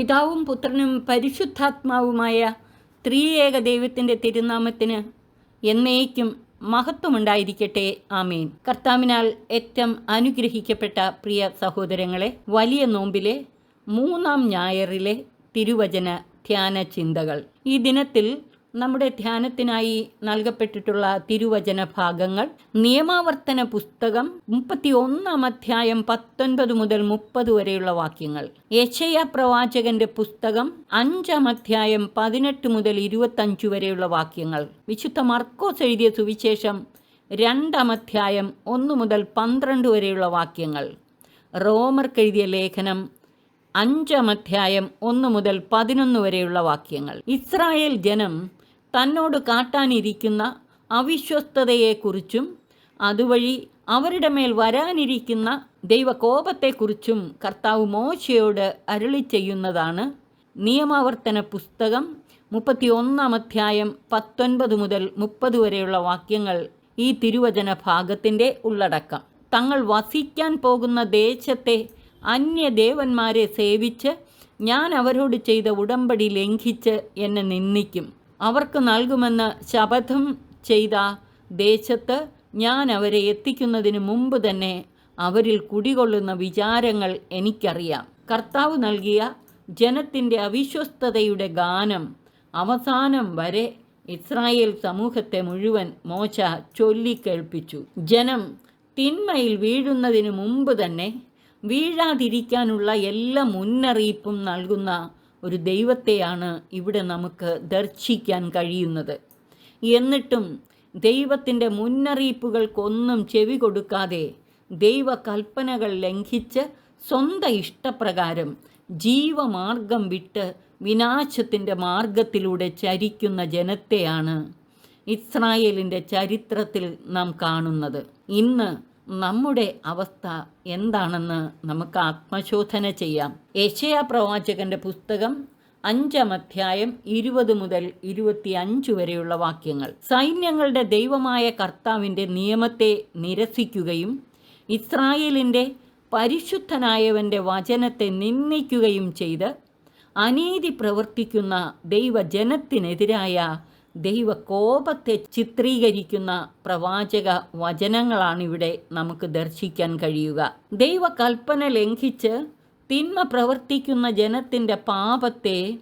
പിതാവും പുത്രനും പരിശുദ്ധാത്മാവുമായ ത്രിയേക ദൈവത്തിന്റെ തിരുനാമത്തിന് എന്നേക്കും മഹത്വമുണ്ടായിരിക്കട്ടെ. ആമേൻ. കർത്താവിനാൽ ഏറ്റവും അനുഗ്രഹിക്കപ്പെട്ട പ്രിയ സഹോദരങ്ങളെ വലിയ നോമ്പിലെ മൂന്നാം ഞായറിലെ തിരുവചന ധ്യാന ചിന്തകൾ ഈ ദിനത്തിൽ നമ്മുടെ ധ്യാനത്തിനായി നൽകപ്പെട്ടിട്ടുള്ള തിരുവചന ഭാഗങ്ങൾ. നിയമാവർത്തന പുസ്തകം മുപ്പത്തി ഒന്നാം അധ്യായം പത്തൊൻപത് മുതൽ മുപ്പത് വരെയുള്ള വാക്യങ്ങൾ. യശയ പ്രവാചകന്റെ പുസ്തകം അഞ്ചാം അധ്യായം പതിനെട്ട് മുതൽ ഇരുപത്തഞ്ച് വരെയുള്ള വാക്യങ്ങൾ. വിശുദ്ധ മർക്കോസ് എഴുതിയ സുവിശേഷം രണ്ടാം അധ്യായം ഒന്ന് മുതൽ പന്ത്രണ്ട് വരെയുള്ള വാക്യങ്ങൾ. റോമർക്കെഴുതിയ ലേഖനം അഞ്ചാം അധ്യായം ഒന്ന് മുതൽ പതിനൊന്ന് വരെയുള്ള വാക്യങ്ങൾ. ഇസ്രായേൽ ജനം തന്നോട് കാട്ടാനിരിക്കുന്ന അവിശ്വസ്തതയെക്കുറിച്ചും അതുവഴി അവരുടെ മേൽ വരാനിരിക്കുന്ന ദൈവകോപത്തെക്കുറിച്ചും കർത്താവ് മോശയോട് അരുളി ചെയ്യുന്നതാണ് നിയമാവർത്തന പുസ്തകം മുപ്പത്തി ഒന്നാം അധ്യായം പത്തൊൻപത് മുതൽ മുപ്പത് വരെയുള്ള വാക്യങ്ങൾ ഈ തിരുവചന ഭാഗത്തിന്റെ ഉള്ളടക്കം. തങ്ങൾ വസിക്കാൻ പോകുന്ന ദേശത്തെ അന്യദേവന്മാരെ സേവിച്ച് ഞാൻ അവരോട് ചെയ്ത ഉടമ്പടി ലംഘിച്ച് എന്നെ നിന്ദിക്കും. അവർക്ക് നൽകുമെന്ന് ശപഥം ചെയ്ത ദേശത്ത് ഞാൻ അവരെ എത്തിക്കുന്നതിന് മുമ്പ് തന്നെ അവരിൽ കുടികൊള്ളുന്ന വിചാരങ്ങൾ എനിക്കറിയാം. കർത്താവ് നൽകിയ ജനത്തിന്റെ അവിശ്വസ്തതയുടെ ഗാനം അവസാനം വരെ ഇസ്രായേൽ സമൂഹത്തെ മുഴുവൻ മോശ ചൊല്ലിക്കേൾപ്പിച്ചു. ജനം തിന്മയിൽ വീഴുന്നതിന് മുമ്പ് തന്നെ വീഴാതിരിക്കാനുള്ള എല്ലാ മുന്നറിയിപ്പും നൽകുന്ന ഒരു ദൈവത്തെയാണ് ഇവിടെ നമുക്ക് ദർശിക്കാൻ കഴിയുന്നത്. എന്നിട്ടും ദൈവത്തിന്റെ മുന്നറിയിപ്പുകൾക്കൊന്നും ചെവി കൊടുക്കാതെ ദൈവകൽപ്പനകൾ ലംഘിച്ച് സ്വന്തം ഇഷ്ടപ്രകാരം ജീവമാർഗം വിട്ട് വിനാശത്തിന്റെ മാർഗത്തിലൂടെ ചരിക്കുന്ന ജനത്തെയാണ് ഇസ്രായേലിന്റെ ചരിത്രത്തിൽ നാം കാണുന്നത്. ഇന്ന് നമ്മുടെ അവസ്ഥ എന്താണെന്ന് നമുക്ക് ആത്മശോധന ചെയ്യാം. യശയ പ്രവാചകന്റെ പുസ്തകം അഞ്ചാം അധ്യായം ഇരുപത് മുതൽ ഇരുപത്തി അഞ്ച് വരെയുള്ള വാക്യങ്ങൾ. സൈന്യങ്ങളുടെ ദൈവമായ കർത്താവിന്റെ നിയമത്തെ നിരസിക്കുകയും ഇസ്രായേലിന്റെ പരിശുദ്ധനായവന്റെ വചനത്തെ നിന്ദിക്കുകയും ചെയ്ത് അനീതി പ്രവർത്തിക്കുന്ന ദൈവജനത്തിനെതിരായ ദൈവകോപത്തെ ചിത്രീകരിക്കുന്ന പ്രവാചക വചനങ്ങളാണിവിടെ നമുക്ക് ദർശിക്കാൻ കഴിയുക. ദൈവകൽപ്പന ലംഘിച്ച് തിന്മ പ്രവർത്തിക്കുന്ന ജനത്തിന്റെ പാപത്തെ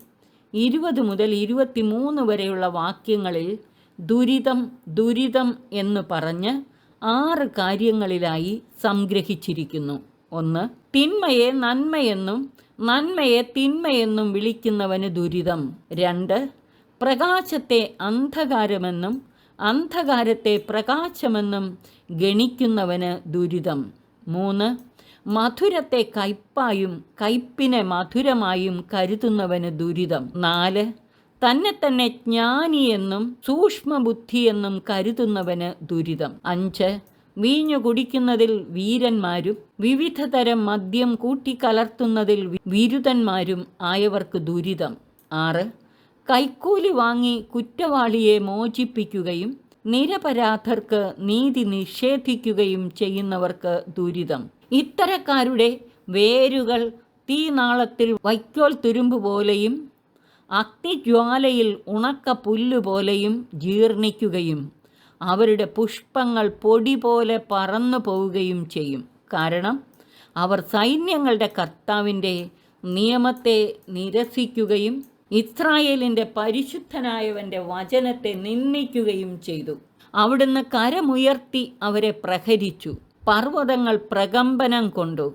ഇരുപത് മുതൽ ഇരുപത്തിമൂന്ന് വരെയുള്ള വാക്യങ്ങളിൽ ദുരിതം ദുരിതം എന്ന് പറഞ്ഞ് ആറ് കാര്യങ്ങളിലായി സംഗ്രഹിച്ചിരിക്കുന്നു. ഒന്ന് തിന്മയെ നന്മയെന്നും നന്മയെ തിന്മയെന്നും വിളിക്കുന്നവന് ദുരിതം. രണ്ട് പ്രകാശത്തെ അന്ധകാരമെന്നും അന്ധകാരത്തെ പ്രകാശമെന്നും ഗണിക്കുന്നവന് ദുരിതം. മൂന്ന് മധുരത്തെ കയ്പായും കയ്പിനെ മധുരമായും കരുതുന്നവന് ദുരിതം. നാല് തന്നെ തന്നെ ജ്ഞാനിയെന്നും സൂക്ഷ്മബുദ്ധിയെന്നും കരുതുന്നവന് ദുരിതം. അഞ്ച് വീഞ്ഞു കുടിക്കുന്നതിൽ വീരന്മാരും വിവിധ തരം മദ്യം കൂട്ടിക്കലർത്തുന്നതിൽ വിരുതന്മാരും ആയവർക്ക് ദുരിതം. ആറ് കൈക്കൂലി വാങ്ങി കുറ്റവാളിയെ മോചിപ്പിക്കുകയും നിരപരാധർക്ക് നീതി നിഷേധിക്കുകയും ചെയ്യുന്നവർക്ക് ദുരിതം. ഇത്തരക്കാരുടെ വേരുകൾ തീനാളത്തിൽ വൈക്കോൽ തുരുമ്പ് പോലെയും അഗ്നിജ്വാലയിൽ ഉണക്ക പുല്ലുപോലെയും ജീർണിക്കുകയും അവരുടെ പുഷ്പങ്ങൾ പൊടി പോലെ പറന്നു പോവുകയും ചെയ്യും. കാരണം അവർ സൈന്യങ്ങളുടെ കർത്താവിന്റെ നിയമത്തെ നിരസിക്കുകയും ഇസ്രായേലിന്റെ പരിശുദ്ധനായവന്റെ വചനത്തെ നിന്ദിക്കുകയും ചെയ്തു. അവിടുന്ന് കരമുയർത്തി അവരെ പ്രഹരിച്ചു. പർവതങ്ങൾ പ്രകമ്പനം കൊണ്ടു.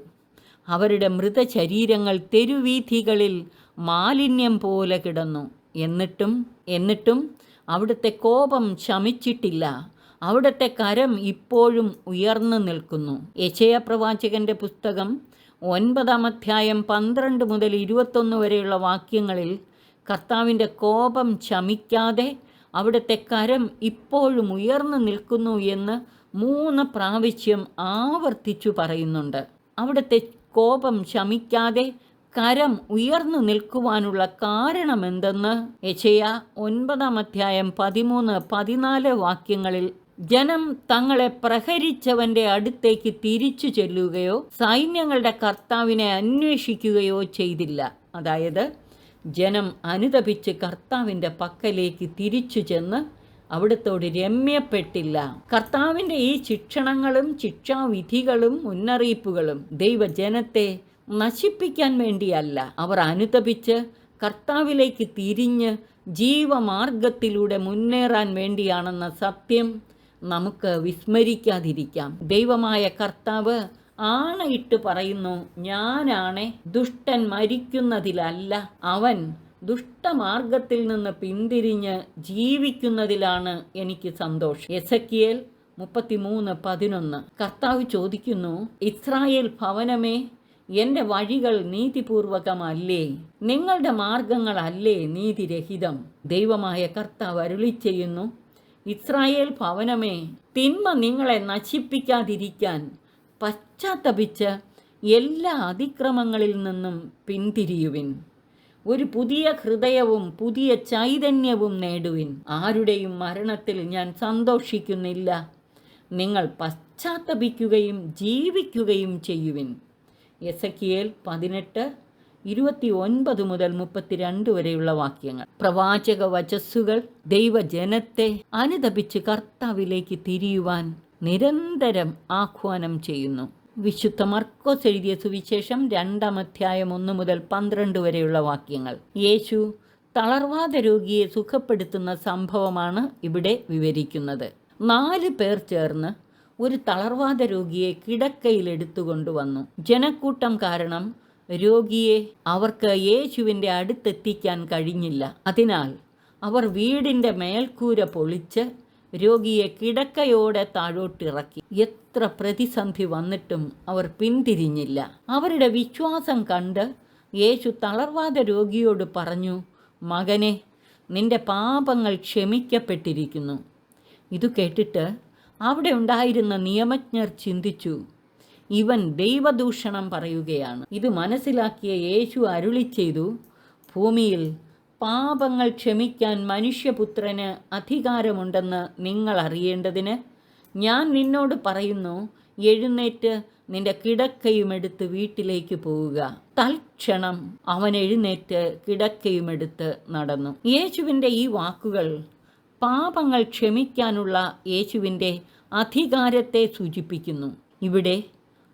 അവരുടെ മൃതശരീരങ്ങൾ തെരുവീഥികളിൽ മാലിന്യം പോലെ കിടന്നു. എന്നിട്ടും എന്നിട്ടും അവിടുത്തെ കോപം ശമിച്ചിട്ടില്ല. അവിടുത്തെ കരം ഇപ്പോഴും ഉയർന്നു നിൽക്കുന്നു. യശയ പ്രവാചകന്റെ പുസ്തകം ഒൻപതാം അധ്യായം പന്ത്രണ്ട് മുതൽ ഇരുപത്തൊന്ന് വരെയുള്ള വാക്യങ്ങളിൽ കർത്താവിന്റെ കോപം ശമിക്കാതെ അവിടുത്തെ കരം ഇപ്പോഴും ഉയർന്നു നിൽക്കുന്നു എന്ന് മൂന്ന് പ്രാവശ്യം ആവർത്തിച്ചു പറയുന്നുണ്ട്. അവിടുത്തെ കോപം ശമിക്കാതെ കരം ഉയർന്നു നിൽക്കുവാനുള്ള കാരണമെന്തെന്ന് യശയ ഒൻപതാം അധ്യായം പതിമൂന്ന് പതിനാല് വാക്യങ്ങളിൽ ജനം തങ്ങളെ പ്രഹരിച്ചവന്റെ അടുത്തേക്ക് തിരിച്ചു ചെല്ലുകയോ സൈന്യങ്ങളുടെ കർത്താവിനെ അന്വേഷിക്കുകയോ ചെയ്തില്ല. അതായത് ജനം അനുതപിച്ച് കർത്താവിന്റെ പക്കലേക്ക് തിരിച്ചു ചെന്ന് അവിടുത്തോട് രമ്യപ്പെട്ടില്ല. കർത്താവിന്റെ ഈ ശിക്ഷണങ്ങളും ശിക്ഷാവിധികളും മുന്നറിയിപ്പുകളും ദൈവജനത്തെ നശിപ്പിക്കാൻ വേണ്ടിയല്ല. അവർ അനുതപിച്ച് കർത്താവിലേക്ക് തിരിഞ്ഞ് ജീവമാർഗത്തിലൂടെ മുന്നേറാൻ വേണ്ടിയാണെന്ന സത്യം നമുക്ക് വിസ്മരിക്കാതിരിക്കാം. ദൈവമായ കർത്താവ് ആണയിട്ട് പറയുന്നു ഞാനാണെ ദുഷ്ടൻ മരിക്കുന്നതിലല്ല. അവൻ ദുഷ്ടമാർഗത്തിൽ നിന്ന് പിന്തിരിഞ്ഞ് ജീവിക്കുന്നതിലാണ് എനിക്ക് സന്തോഷം. എസക്കിയേൽ മുപ്പത്തിമൂന്ന് പതിനൊന്ന്. കർത്താവ് ചോദിക്കുന്നു ഇസ്രായേൽ ഭവനമേ എന്റെ വഴികൾ നീതിപൂർവകമല്ലേ? നിങ്ങളുടെ മാർഗങ്ങളല്ലേ നീതിരഹിതം? ദൈവമായ കർത്താവ് അരുളി ചെയ്യുന്നു ഇസ്രായേൽ ഭവനമേ തിന്മ നിങ്ങളെ നശിപ്പിക്കാതിരിക്കാൻ പശ്ചാത്തപിച്ച് എല്ലാ അതിക്രമങ്ങളിൽ നിന്നും പിന്തിരിയുവിൻ. ഒരു പുതിയ ഹൃദയവും പുതിയ ചൈതന്യവും നേടുവിൻ. ആരുടെയും മരണത്തിൽ ഞാൻ സന്തോഷിക്കുന്നില്ല. നിങ്ങൾ പശ്ചാത്തപിക്കുകയും ജീവിക്കുകയും ചെയ്യുവിൻ. എസ് എസക്കിയേൽ പതിനെട്ട് ഇരുപത്തി ഒൻപത് മുതൽ മുപ്പത്തിരണ്ട് വരെയുള്ള വാക്യങ്ങൾ. പ്രവാചക വചസ്സുകൾ ദൈവജനത്തെ അനുദപിച്ച് കർത്താവിലേക്ക് തിരിയുവാൻ നിരന്തരം ആഹ്വാനം ചെയ്യുന്നു. വിശുദ്ധ മർക്കോസ് എഴുതിയ സുവിശേഷം രണ്ടാം അധ്യായം ഒന്ന് മുതൽ പന്ത്രണ്ട് വരെയുള്ള വാക്യങ്ങൾ. യേശു തളർവാദ രോഗിയെ സുഖപ്പെടുത്തുന്ന സംഭവമാണ് ഇവിടെ വിവരിക്കുന്നത്. നാല് പേർ ചേർന്ന് ഒരു തളർവാദ രോഗിയെ കിടക്കയിൽ എടുത്തുകൊണ്ടുവന്നു ജനക്കൂട്ടം കാരണം രോഗിയെ അവർക്ക് യേശുവിന്റെ അടുത്തെത്തിക്കാൻ കഴിഞ്ഞില്ല. അതിനാൽ അവർ വീടിന്റെ മേൽക്കൂര പൊളിച്ച് രോഗിയെ കിടക്കയോടെ താഴോട്ടിറക്കി. എത്ര പ്രതിസന്ധി വന്നിട്ടും അവർ പിന്തിരിഞ്ഞില്ല. അവരുടെ വിശ്വാസം കണ്ട് യേശു തളർവാദ രോഗിയോട് പറഞ്ഞു മകനെ നിന്റെ പാപങ്ങൾ ക്ഷമിക്കപ്പെട്ടിരിക്കുന്നു. ഇത് കേട്ടിട്ട് അവിടെ ഉണ്ടായിരുന്ന നിയമജ്ഞർ ചിന്തിച്ചു. ഇവൻ ദൈവദൂഷണം പറയുകയാണ്. ഇത് മനസ്സിലാക്കിയ യേശു അരുളി ചെയ്തു ഭൂമിയിൽ പാപങ്ങൾ ക്ഷമിക്കാൻ മനുഷ്യപുത്രന് അധികാരമുണ്ടെന്ന് നിങ്ങൾ അറിയേണ്ടതിന് ഞാൻ നിന്നോട് പറയുന്നു എഴുന്നേറ്റ് നിന്റെ കിടക്കയുമെടുത്ത് വീട്ടിലേക്ക് പോവുക. തൽക്ഷണം അവൻ എഴുന്നേറ്റ് കിടക്കയുമെടുത്ത് നടന്നു. യേശുവിന്റെ ഈ വാക്കുകൾ പാപങ്ങൾ ക്ഷമിക്കാനുള്ള യേശുവിന്റെ അധികാരത്തെ സൂചിപ്പിക്കുന്നു. ഇവിടെ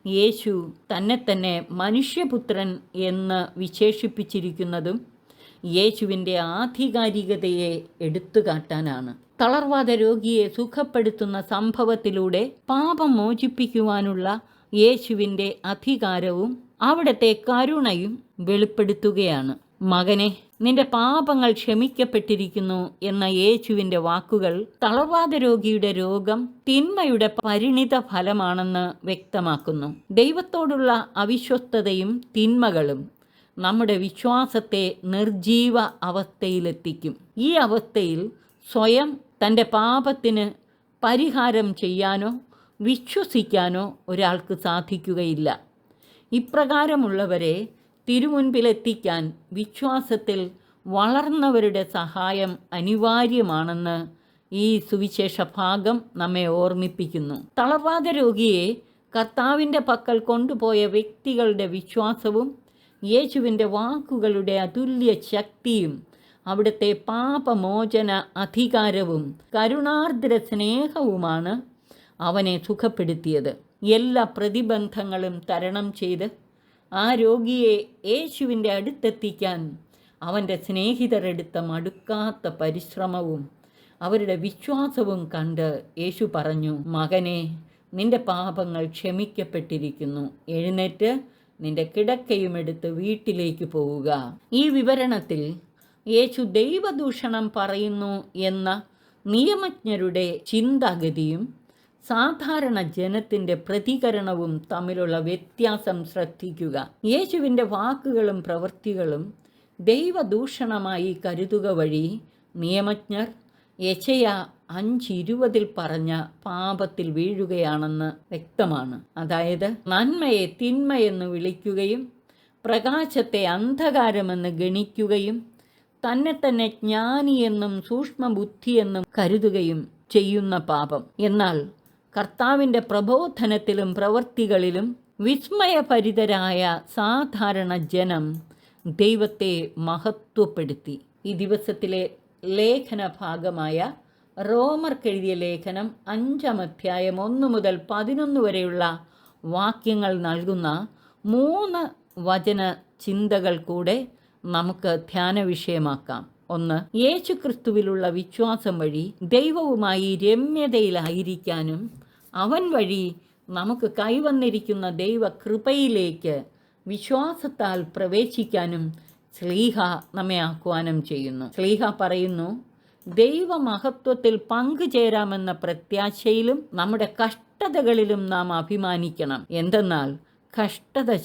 യേശു തന്നെ തന്നെ മനുഷ്യപുത്രൻ എന്ന് വിശേഷിപ്പിച്ചിരിക്കുന്നതും യേശുവിന്റെ ആധികാരികതയെ എടുത്തുകാട്ടാനാണ് തളർവാദ രോഗിയെ സുഖപ്പെടുത്തുന്ന സംഭവത്തിലൂടെ പാപം മോചിപ്പിക്കുവാനുള്ള യേശുവിന്റെ അധികാരവും അവിടുത്തെ കരുണയും വെളിപ്പെടുത്തുകയാണ്. മകനെ നിന്റെ പാപങ്ങൾ ക്ഷമിക്കപ്പെട്ടിരിക്കുന്നു എന്ന യേശുവിന്റെ വാക്കുകൾ തളർവാദ രോഗിയുടെ രോഗം തിന്മയുടെ പരിണിത ഫലമാണെന്ന് വ്യക്തമാക്കുന്നു. ദൈവത്തോടുള്ള അവിശ്വസ്തതയും തിന്മകളും നമ്മുടെ വിശ്വാസത്തെ നിർജീവ അവസ്ഥയിലെത്തിക്കും. ഈ അവസ്ഥയിൽ സ്വയം തന്റെ പാപത്തിന് പരിഹാരം ചെയ്യാനോ വിശ്വസിക്കാനോ ഒരാൾക്ക് സാധിക്കുകയില്ല. ഇപ്രകാരമുള്ളവരെ തിരുമുൻപിലെത്തിക്കാൻ വിശ്വാസത്തിൽ വളർന്നവരുടെ സഹായം അനിവാര്യമാണെന്ന് ഈ സുവിശേഷ ഭാഗം നമ്മെ ഓർമ്മിപ്പിക്കുന്നു. തളർവാദ രോഗിയെ കർത്താവിന്റെ പക്കൽ കൊണ്ടുപോയ വ്യക്തികളുടെ വിശ്വാസവും യേശുവിന്റെ വാക്കുകളുടെ അതുല്യ ശക്തിയും അവിടുത്തെ പാപമോചന അധികാരവും കരുണാർദ്ര സ്നേഹവുമാണ് അവനെ സുഖപ്പെടുത്തിയത്. എല്ലാ പ്രതിബന്ധങ്ങളും തരണം ചെയ്ത് ആ രോഗിയെ യേശുവിന്റെ അടുത്തെത്തിക്കാൻ അവന്റെ സ്നേഹിതരെടുത്ത മടുക്കാത്ത പരിശ്രമവും അവരുടെ വിശ്വാസവും കണ്ട് യേശു പറഞ്ഞു മകനെ നിന്റെ പാപങ്ങൾ ക്ഷമിക്കപ്പെട്ടിരിക്കുന്നു. എഴുന്നേറ്റ് നിന്റെ കിടക്കയും എടുത്ത് വീട്ടിലേക്ക് പോവുക. ഈ വിവരണത്തിൽ യേശു ദൈവദൂഷണം പറയുന്നു എന്ന നിയമജ്ഞരുടെ ചിന്താഗതിയും സാധാരണ ജനത്തിന്റെ പ്രതികരണവും തമ്മിലുള്ള വ്യത്യാസം ശ്രദ്ധിക്കുക. യേശുവിന്റെ വാക്കുകളും പ്രവൃത്തികളും ദൈവദൂഷണമായി കരുതുക വഴി നിയമജ്ഞർ യശയ അഞ്ചിരുപതിൽ പറഞ്ഞ പാപത്തിൽ വീഴുകയാണെന്ന് വ്യക്തമാണ്. അതായത് നന്മയെ തിന്മയെന്ന് വിളിക്കുകയും പ്രകാശത്തെ അന്ധകാരമെന്ന് ഗണിക്കുകയും തന്നെ തന്നെ ജ്ഞാനിയെന്നും സൂക്ഷ്മബുദ്ധിയെന്നും കരുതുകയും ചെയ്യുന്ന പാപം. എന്നാൽ കർത്താവിന്റെ പ്രബോധനത്തിലും പ്രവൃത്തികളിലും വിസ്മയഭരിതരായ സാധാരണ ജനം ദൈവത്തെ മഹത്വപ്പെടുത്തി. ഈ ദിവസത്തിലെ ലേഖന ഭാഗമായ റോമർക്കെഴുതിയ ലേഖനം അഞ്ചാം അധ്യായം ഒന്ന് മുതൽ പതിനൊന്ന് വരെയുള്ള വാക്യങ്ങൾ നൽകുന്ന മൂന്ന് വചന ചിന്തകൾ കൂടെ നമുക്ക് ധ്യാന വിഷയമാക്കാം. ഒന്ന് യേശുക്രിസ്തുവിലുള്ള വിശ്വാസം വഴി ദൈവവുമായി രമ്യതയിലായിരിക്കാനും അവൻ വഴി നമുക്ക് കൈവന്നിരിക്കുന്ന ദൈവ കൃപയിലേക്ക് വിശ്വാസത്താൽ പ്രവേശിക്കാനും സ്ലീഹ നമ്മെ ആഹ്വാനം ചെയ്യുന്നു. സ്ലീഹ പറയുന്നു ദൈവമഹത്വത്തിൽ പങ്കുചേരാമെന്ന പ്രത്യാശയിലും നമ്മുടെ കഷ്ടതകളിലും നാം അഭിമാനിക്കണം. എന്തെന്നാൽ കഷ്ടത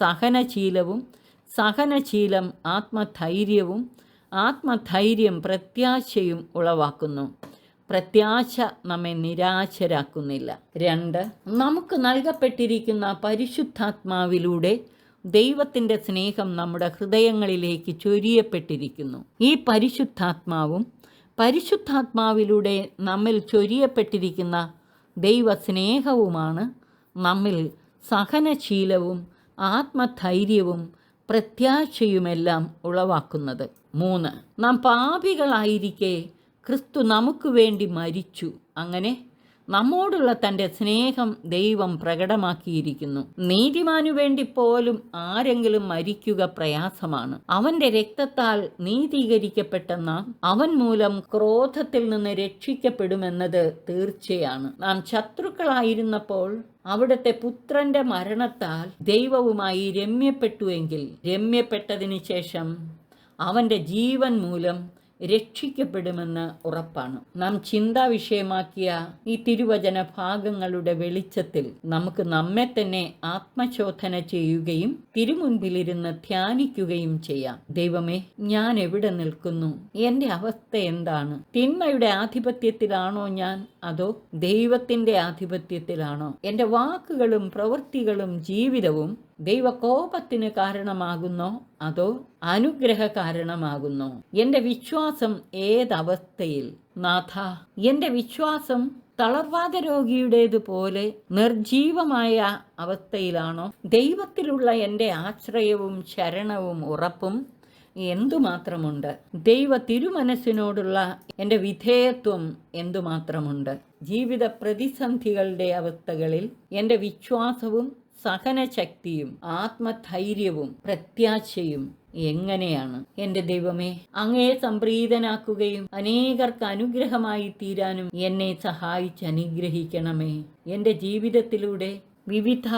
സഹനശീലവും സഹനശീലം ആത്മധൈര്യവും ആത്മധൈര്യം പ്രത്യാശയും ഉളവാക്കുന്നു. പ്രത്യാശ നമ്മെ നിരാശരാക്കുന്നില്ല. രണ്ട് നമുക്ക് നൽകപ്പെട്ടിരിക്കുന്ന പരിശുദ്ധാത്മാവിലൂടെ ദൈവത്തിന്റെ സ്നേഹം നമ്മുടെ ഹൃദയങ്ങളിലേക്ക് ചൊരിയപ്പെട്ടിരിക്കുന്നു. ഈ പരിശുദ്ധാത്മാവും പരിശുദ്ധാത്മാവിലൂടെ നമ്മിൽ ചൊരിയപ്പെട്ടിരിക്കുന്ന ദൈവസ്നേഹവുമാണ് നമ്മിൽ സഹനശീലവും ആത്മധൈര്യവും പ്രത്യാശയുമെല്ലാം ഉളവാക്കുന്നത്. മൂന്ന് നാം പാപികളായിരിക്കെ ക്രിസ്തു നമുക്ക് വേണ്ടി മരിച്ചു. അങ്ങനെ നമ്മോടുള്ള തന്റെ സ്നേഹം ദൈവം പ്രകടമാക്കിയിരിക്കുന്നു. നീതിമാനു വേണ്ടി പോലും ആരെങ്കിലും മരിക്കുക പ്രയാസമാണ്. അവന്റെ രക്തത്താൽ നീതീകരിക്കപ്പെട്ട നാം അവൻ മൂലം ക്രോധത്തിൽ നിന്ന് രക്ഷിക്കപ്പെടുമെന്നത് തീർച്ചയാണ്. നാം ശത്രുക്കളായിരുന്നപ്പോൾ അവിടുത്തെ പുത്രന്റെ മരണത്താൽ ദൈവവുമായി രമ്യപ്പെട്ടുവെങ്കിൽ രമ്യപ്പെട്ടതിന് ശേഷം അവന്റെ ജീവൻ മൂലം രക്ഷിക്കപ്പെടുമെന്ന് ഉറപ്പാണ്. നാം ചിന്താ വിഷയമാക്കിയ ഈ തിരുവചന ഭാഗങ്ങളുടെ വെളിച്ചത്തിൽ നമുക്ക് നമ്മെ തന്നെ ആത്മശോധന ചെയ്യുകയും തിരുമുൻപിലിരുന്ന് ധ്യാനിക്കുകയും ചെയ്യാം. ദൈവമേ ഞാൻ എവിടെ നിൽക്കുന്നു? എന്റെ അവസ്ഥ എന്താണ്? തിന്മയുടെ ആധിപത്യത്തിലാണോ ഞാൻ? അതോ ദൈവത്തിന്റെ ആധിപത്യത്തിലാണോ? എന്റെ വാക്കുകളും പ്രവൃത്തികളും ജീവിതവും ദൈവകോപത്തിന് കാരണമാകുന്നോ? അതോ അനുഗ്രഹ കാരണമാകുന്നോ എന്റെ വിശ്വാസം ഏതവസ്ഥയിൽ? നാഥ എന്റെ വിശ്വാസം തളർവാദ രോഗിയുടേതുപോലെ നിർജീവമായ അവസ്ഥയിലാണോ? ദൈവത്തിലുള്ള എന്റെ ആശ്രയവും ശരണവും ഉറപ്പും എന്തുമാത്രമുണ്ട്? ദൈവ തിരുമനസ്സിനോടുള്ള എന്റെ വിധേയത്വം എന്തുമാത്രമുണ്ട്? ജീവിത പ്രതിസന്ധികളുടെ അവസ്ഥകളിൽ എന്റെ വിശ്വാസവും സഹനശക്തിയും ആത്മധൈര്യവും പ്രത്യാശയും എങ്ങനെയാണ്? എന്റെ ദൈവമേ അങ്ങയെ സംപ്രീതനാക്കുകയും അനേകർക്ക് അനുഗ്രഹമായി തീരാനും എന്നെ സഹായിച്ച് അനുഗ്രഹിക്കണമേ. എന്റെ ജീവിതത്തിലൂടെ വിവിധ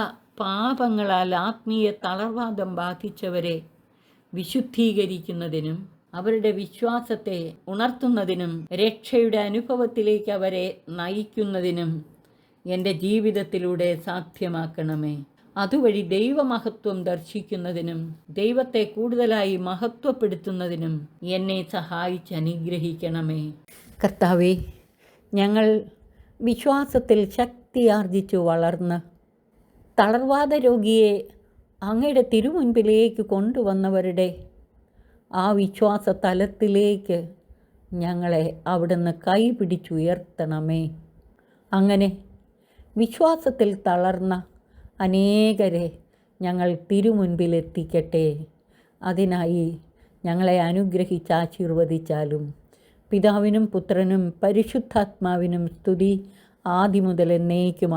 പാപങ്ങളാൽ ആത്മീയ തളർവാദം ബാധിച്ചവരെ വിശുദ്ധീകരിക്കുന്നതിനും അവരുടെ വിശ്വാസത്തെ ഉണർത്തുന്നതിനും രക്ഷയുടെ അനുഭവത്തിലേക്ക് അവരെ നയിക്കുന്നതിനും എന്റെ ജീവിതത്തിലൂടെ സാധ്യമാക്കണമേ. അതുവഴി ദൈവമഹത്വം ദർശിക്കുന്നതിനും ദൈവത്തെ കൂടുതലായി മഹത്വപ്പെടുത്തുന്നതിനും എന്നെ സഹായിച്ച് അനുഗ്രഹിക്കണമേ. കർത്താവേ ഞങ്ങൾ വിശ്വാസത്തിൽ ശക്തിയാർജിച്ചു വളർന്ന് തളർവാദ രോഗിയെ അങ്ങയുടെ തിരുമുൻപിലേക്ക് കൊണ്ടുവന്നവരുടെ ആ വിശ്വാസ തലത്തിലേക്ക് ഞങ്ങളെ അവിടുന്ന് കൈപിടിച്ചുയർത്തണമേ. അങ്ങനെ വിശ്വാസത്തിൽ തളർന്ന അനേകരെ ഞങ്ങൾ തിരുമുൻപിലെത്തിക്കട്ടെ. അതിനായി ഞങ്ങളെ അനുഗ്രഹിച്ച് ആശീർവദിച്ചാലും പിതാവിനും പുത്രനും പരിശുദ്ധാത്മാവിനും സ്തുതി ആദ്യം മുതൽ എന്നേക്കും